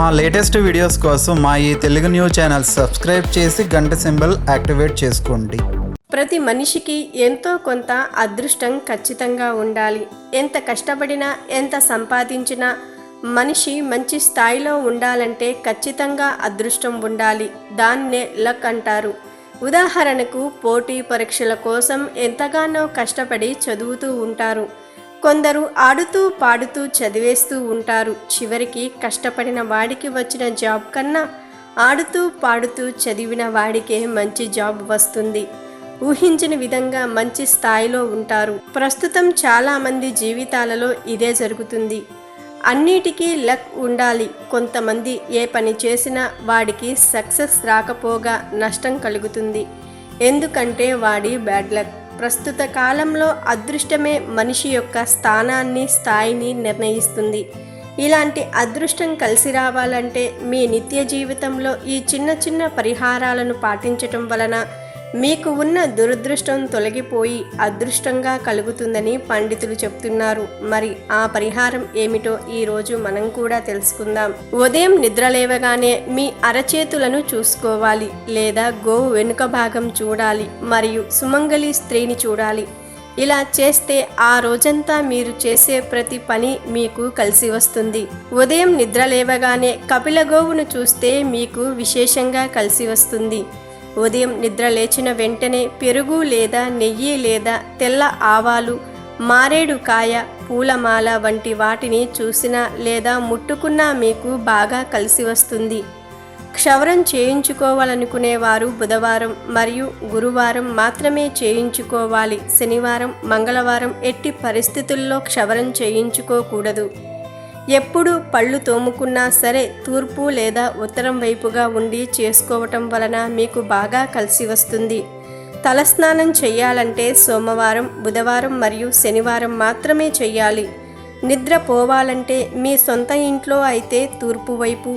మా latest videos కోసం మా ఈ తెలుగు న్యూస్ ఛానల్ సబ్స్క్రైబ్ చేసి గంట సింబల్ యాక్టివేట్ చేసుకోండి. ప్రతి మనిషికి ఎంతో కొంత అదృష్టం ఖచ్చితంగా ఉండాలి. ఎంత కష్టపడినా ఎంత సంపాదించినా మనిషి మంచి స్థాయిలో ఉండాలంటే ఖచ్చితంగా అదృష్టం ఉండాలి. దాన్నే లక్ అంటారు. ఉదాహరణకు పోటీ పరీక్షల కోసం ఎంతగానో కష్టపడి చదువుతూ ఉంటారు. కొందరు ఆడుతూ పాడుతూ చదివేస్తూ ఉంటారు. చివరికి కష్టపడిన వాడికి వచ్చిన జాబ్ కన్నా ఆడుతూ పాడుతూ చదివిన వాడికే మంచి జాబ్ వస్తుంది. ఊహించిన విధంగా మంచి స్థాయిలో ఉంటారు. ప్రస్తుతం చాలామంది జీవితాలలో ఇదే జరుగుతుంది. అన్నిటికీ లక్ ఉండాలి. కొంతమంది ఏ పని చేసినా వాడికి సక్సెస్ రాకపోగా నష్టం కలుగుతుంది. ఎందుకంటే వాడి బ్యాడ్ లక్. ప్రస్తుత కాలంలో అదృష్టమే మనిషి యొక్క స్థానాన్ని స్థాయిని నిర్ణయిస్తుంది. ఇలాంటి అదృష్టం కలిసి రావాలంటే మీ నిత్య జీవితంలో ఈ చిన్న చిన్న పరిహారాలను పాటించటం వలన మీకు ఉన్న దురదృష్టం తొలగిపోయి అదృష్టంగా కలుగుతుందని పండితులు చెప్తున్నారు. మరి ఆ పరిహారం ఏమిటో ఈరోజు మనం కూడా తెలుసుకుందాం. ఉదయం నిద్రలేవగానే మీ అరచేతులను చూసుకోవాలి లేదా గోవు వెనుక భాగం చూడాలి మరియు సుమంగళి స్త్రీని చూడాలి. ఇలా చేస్తే ఆ రోజంతా మీరు చేసే ప్రతి పని మీకు కలిసి వస్తుంది. ఉదయం నిద్ర లేవగానే కపిల గోవును చూస్తే మీకు విశేషంగా కలిసి వస్తుంది. ఉదయం నిద్ర లేచిన వెంటనే పెరుగు లేదా నెయ్యి లేదా తెల్ల ఆవాలు మారేడు కాయ పూలమాల వంటి వాటిని చూసినా లేదా ముట్టుకున్నా మీకు బాగా కలిసి వస్తుంది. క్షవరం చేయించుకోవాలనుకునేవారు బుధవారం మరియు గురువారం మాత్రమే చేయించుకోవాలి. శనివారం మంగళవారం ఎట్టి పరిస్థితుల్లో క్షవరం చేయించుకోకూడదు. ఎప్పుడు పళ్ళు తోముకున్నా సరే తూర్పు లేదా ఉత్తరం వైపుగా ఉండి చేసుకోవటం వలన మీకు బాగా కలిసి వస్తుంది. తలస్నానం చేయాలంటే సోమవారం బుధవారం మరియు శనివారం మాత్రమే చేయాలి నిద్ర పోవాలంటే మీ సొంత ఇంట్లో అయితే తూర్పు వైపు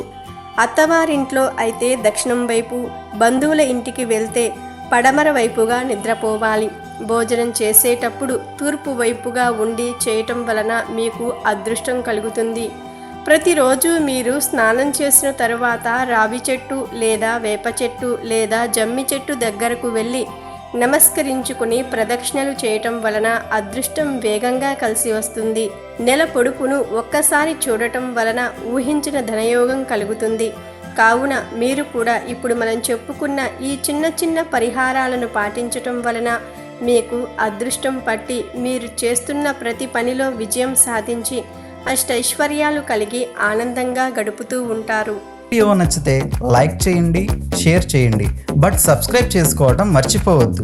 అత్తవారింట్లో అయితే దక్షిణం వైపు బంధువుల ఇంటికి వెళ్తే పడమర వైపుగా నిద్రపోవాలి. భోజనం చేసేటప్పుడు తూర్పు వైపుగా ఉండి చేయటం వలన మీకు అదృష్టం కలుగుతుంది. ప్రతిరోజు మీరు స్నానం చేసిన తరువాత రావి చెట్టు లేదా వేప చెట్టు లేదా జమ్మి చెట్టు దగ్గరకు వెళ్ళి నమస్కరించుకుని ప్రదక్షిణలు చేయటం వలన అదృష్టం వేగంగా కలిసి వస్తుంది. నెల పొడుపును ఒక్కసారి చూడటం వలన ఊహించిన ధనయోగం కలుగుతుంది. కావున మీరు కూడా ఇప్పుడు మనం చెప్పుకున్న ఈ చిన్న చిన్న పరిహారాలను పాటించటం వలన మీకు అదృష్టం పట్టి మీరు చేస్తున్న ప్రతి పనిలో విజయం సాధించి అష్టైశ్వర్యాలు కలిగి ఆనందంగా గడుపుతూ ఉంటారు. వీడియో నచ్చితే లైక్ చేయండి షేర్ చేయండి బట్ సబ్స్క్రైబ్ చేసుకోవడం మర్చిపోవద్దు.